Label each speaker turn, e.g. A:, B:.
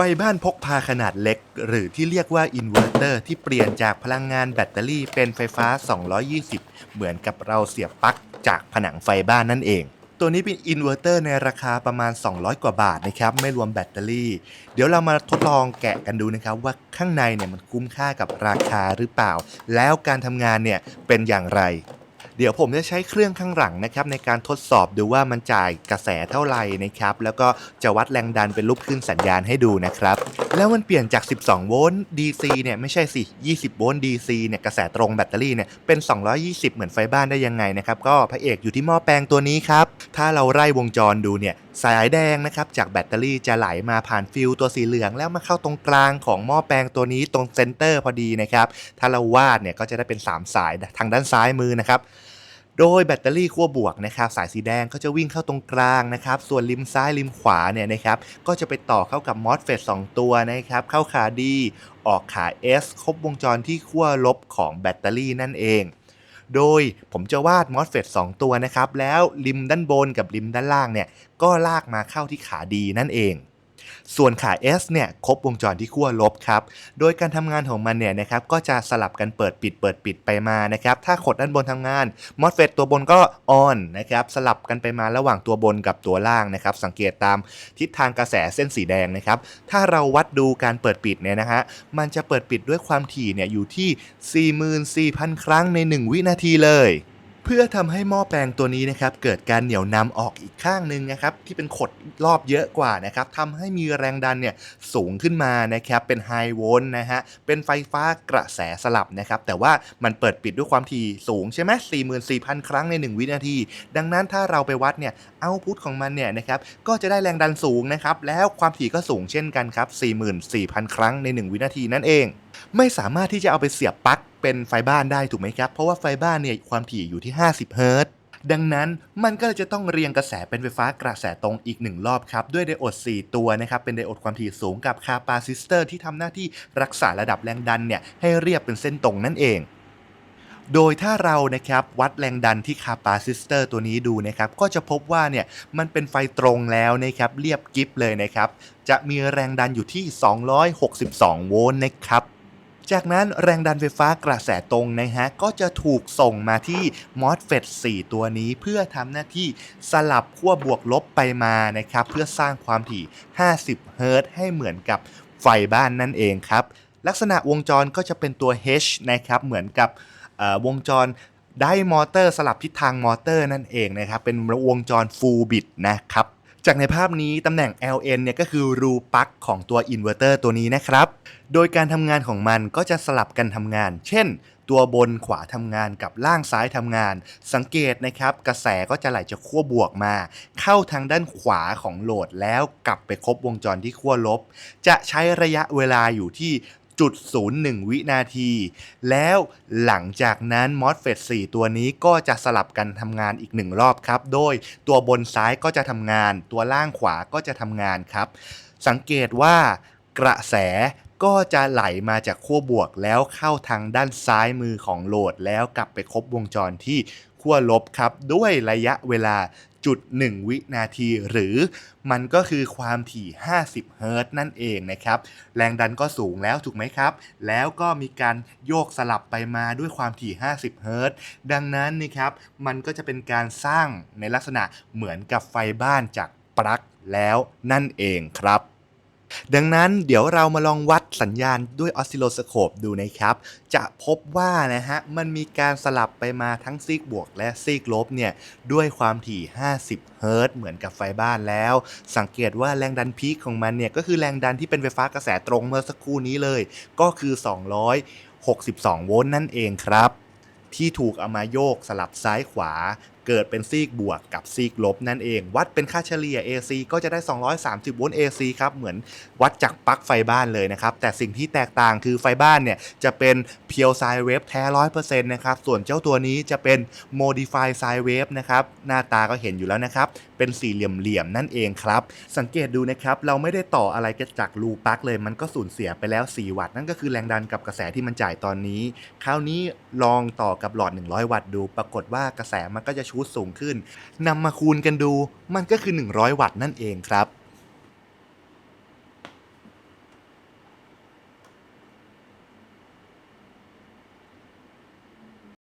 A: ไฟบ้านพกพาขนาดเล็ก หรือที่เรียกว่าอินเวอร์เตอร์ที่เปลี่ยนจากพลังงานแบตเตอรี่เป็นไฟฟ้า 220 เหมือนกับเราเสียบปลั๊กจากผนังไฟบ้านนั่นเอง ตัวนี้เป็นอินเวอร์เตอร์ในราคาประมาณ 200 กว่าบาทนะครับ ไม่รวมแบตเตอรี่ เดี๋ยวเรามาทดลองแกะกันดูนะครับ ว่าข้างในเนี่ยมันคุ้มค่ากับราคาหรือเปล่า แล้วการทำงานเนี่ยเป็นอย่างไร เดี๋ยวผมจะใช้เครื่องข้างหลังนะครับในการทดสอบดูว่ามันจ่ายกระแสเท่าไหร่นะครับแล้วก็จะวัดแรงดันเป็นรูปขึ้นสัญญาณให้ดูนะครับ แล้วมันเปลี่ยนจาก 12 โวลต์ DC เนี่ยไม่ใช่สิ 20 โวลต์ DC เนี่ยกระแสตรงแบตเตอรี่เนี่ยเป็น 220 เหมือนไฟบ้านได้ยังไงนะครับก็พระเอกอยู่ที่หม้อแปลงตัวนี้ครับ ถ้าเราไล่วงจรดูเนี่ยสายแดงนะครับจากแบตเตอรี่จะไหลมาผ่านฟิวตัวสีเหลือง แล้วมาเข้าตรงกลางของหม้อแปลงตัวนี้ตรงเซนเตอร์พอดีนะครับถ้าเราวาดเนี่ยก็จะได้เป็น 3 สายทางด้านซ้ายมือนะครับ โดยแบตเตอรี่ขั้วบวกนะครับสายสีแดงก็จะวิ่งเข้าตรงกลางนะครับส่วนริมซ้ายริมขวาเนี่ยนะครับก็จะไปต่อเข้ากับมอสเฟต2ตัวนะครับเข้าขา D ออกขา S ครบวงจรที่ขั้วลบของแบตเตอรี่นั่นเองโดยผมจะวาดมอสเฟต2ตัวนะครับ แล้วริมด้านบนกับริมด้านล่างเนี่ย ก็ลากมาเข้าที่ขา D นั่นเอง ส่วนขา S เนี่ยครบวงจรที่ขั้วลบครับ โดยการทำงานของมันเนี่ยนะครับก็จะสลับกันเปิดปิดเปิดปิดไปมานะครับ ถ้าขดด้านบนทำงานมอสเฟตตัวบนก็ออนนะครับสลับกันไปมาระหว่างตัวบนกับตัวล่างนะครับ สังเกตตามทิศทางกระแสเส้นสีแดงนะครับ ถ้าเราวัดดูการเปิดปิดเนี่ยนะฮะมันจะเปิดปิดด้วยความถี่เนี่ยอยู่ที่ 44,000 ครั้งใน 1 วินาทีเลย พื่อทำให้หม้อแปลงตัวนี้นะครับเกิดการเหนี่ยวนำออกอีกข้างหนึ่งนะครับที่เป็นขดรอบเยอะกว่านะครับทำให้มีแรงดันเนี่ยสูงขึ้นมานะครับเป็นไฮโวลต์นะฮะเป็นไฟฟ้ากระแสสลับนะครับแต่ว่ามันเปิดปิดด้วยความถี่สูงใช่ไหม44,000 ครั้งใน 1 วินาที ดังนั้นถ้าเราไปวัดเนี่ยเอาพุทของมันเนี่ยนะครับก็จะได้แรงดันสูงนะครับแล้วความถี่ก็สูงเช่นกันครับ44,000 ครั้งใน 1 วินาทีนั่นเอง ไม่สามารถที่จะเอาไปเสียบปลั๊ก เป็นไฟบ้านได้ถูกไหมครับ เพราะว่าไฟบ้านเนี่ยความถี่อยู่ที่ 50 เฮิรตซ์ดังนั้นมันก็เลยจะต้องเรียงกระแสเป็นไฟฟ้ากระแสตรงอีกหนึ่งรอบครับ ด้วยไดโอด 4 ตัวนะครับ เป็นไดโอดความถี่สูงกับคาปาซิสเตอร์ที่ทำหน้าที่รักษาระดับแรงดันเนี่ยให้เรียบเป็นเส้นตรงนั่นเอง โดยถ้าเรานะครับวัดแรงดันที่คาปาซิสเตอร์ตัวนี้ดูนะครับก็จะพบว่าเนี่ยมันเป็นไฟตรงแล้วนะครับเรียบกิฟเลยนะครับจะมีแรงดันอยู่ที่ 262 โวลต์นะครับ จากนั้นแรงดันไฟฟ้ากระแสตรงนะฮะก็จะถูกส่งมาที่ MOSFET 4ตัวนี้เพื่อทำหน้าที่สลับขั้วบวกลบไปมานะครับเพื่อสร้างความถี่ 50 เฮิรตซ์ให้เหมือนกับไฟบ้านนั่นเองครับ ลักษณะวงจรก็จะเป็นตัว H นะครับเหมือนกับวงจรได้มอเตอร์สลับทิศทางมอเตอร์นั่นเองนะครับเป็นวงจร full bit นะครับ จากในภาพนี้ตำแหน่ง LN เนี่ยก็คือรูปลั๊กของตัวอินเวอร์เตอร์ตัวนี้นะครับ โดยการทำงานของมันก็จะสลับกันทำงาน เช่น ตัวบนขวาทำงานกับล่างซ้ายทำงาน สังเกตนะครับ กระแสก็จะไหลจากขั้วบวกมา เข้าทางด้านขวาของโหลดแล้วกลับไปครบวงจรที่ขั้วลบ จะใช้ระยะเวลาอยู่ที่ จุด01 วินาที แล้วหลังจากนั้น MOSFET 4 ตัวนี้ก็จะสลับกันทำงานอีกหนึ่งรอบครับ โดยตัวบนซ้ายก็จะทำงาน ตัวล่างขวาก็จะทำงานครับ สังเกตว่ากระแสก็จะไหลมาจากขั้วบวกแล้วเข้าทางด้านซ้ายมือของโหลด แล้วกลับไปครบวงจรที่ขั้วลบครับ ด้วยระยะเวลา จุด1วินาทีหรือมันก็คือความถี่ 50 เฮิรตซ์นั่นเองนะครับ แรงดันก็สูงแล้วถูกไหมครับ แล้วก็มีการโยกสลับไปมาด้วยความถี่ 50 เฮิรตซ์ดังนั้นนะครับ มันก็จะเป็นการสร้างในลักษณะเหมือนกับไฟบ้านจากปลั๊กแล้วนั่นเองครับ ดังนั้นเดี๋ยวเรามาลองวัดสัญญาณด้วยออสซิโลสโคปดูนะครับ จะพบว่านะฮะมันมีการสลับไปมาทั้งซีกบวกและซีกลบเนี่ยด้วยความถี่ 50 เฮิรตซ์เหมือนกับไฟบ้านแล้ว สังเกตว่าแรงดันพีคของมันเนี่ยก็คือแรงดันที่เป็นไฟฟ้ากระแสตรงเมื่อสักครู่นี้เลย ก็คือ 262 โวลต์นั่นเองครับที่ถูกเอามาโยกสลับซ้ายขวา เกิดเป็นซีกบวกกับซีกลบนั่นเอง วัดเป็นค่าเฉลี่ย AC ก็จะได้ 230 โวลต์ AC ครับ เหมือนวัดจากปลั๊กไฟบ้านเลยนะครับ แต่สิ่งที่แตกต่างคือไฟบ้านเนี่ยจะเป็นเพียวไซเวฟแท้100%นต์นะครับ ส่วนเจ้าตัวนี้จะเป็น Modify Sine Wave นะครับ หน้าตาก็เห็นอยู่แล้วนะครับ เป็นสี่เหลี่ยมๆนั่นเองครับ สังเกตดูนะครับ เราไม่ได้ต่ออะไรกันจากรูปลั๊กเลย มันก็สูญเสียไปแล้ว 4 วัตต์ นั่นก็คือแรงดันกับกระแสที่มันจ่ายตอนนี้ คราวนี้ลองต่อกับหลอด 100 วัตต์ดู ปรากฏว่ากระแสมันก็จะชูดสูงขึ้นนำมาคูณกันดูมันก็คือ 100 วัตต์นั่นเองครับ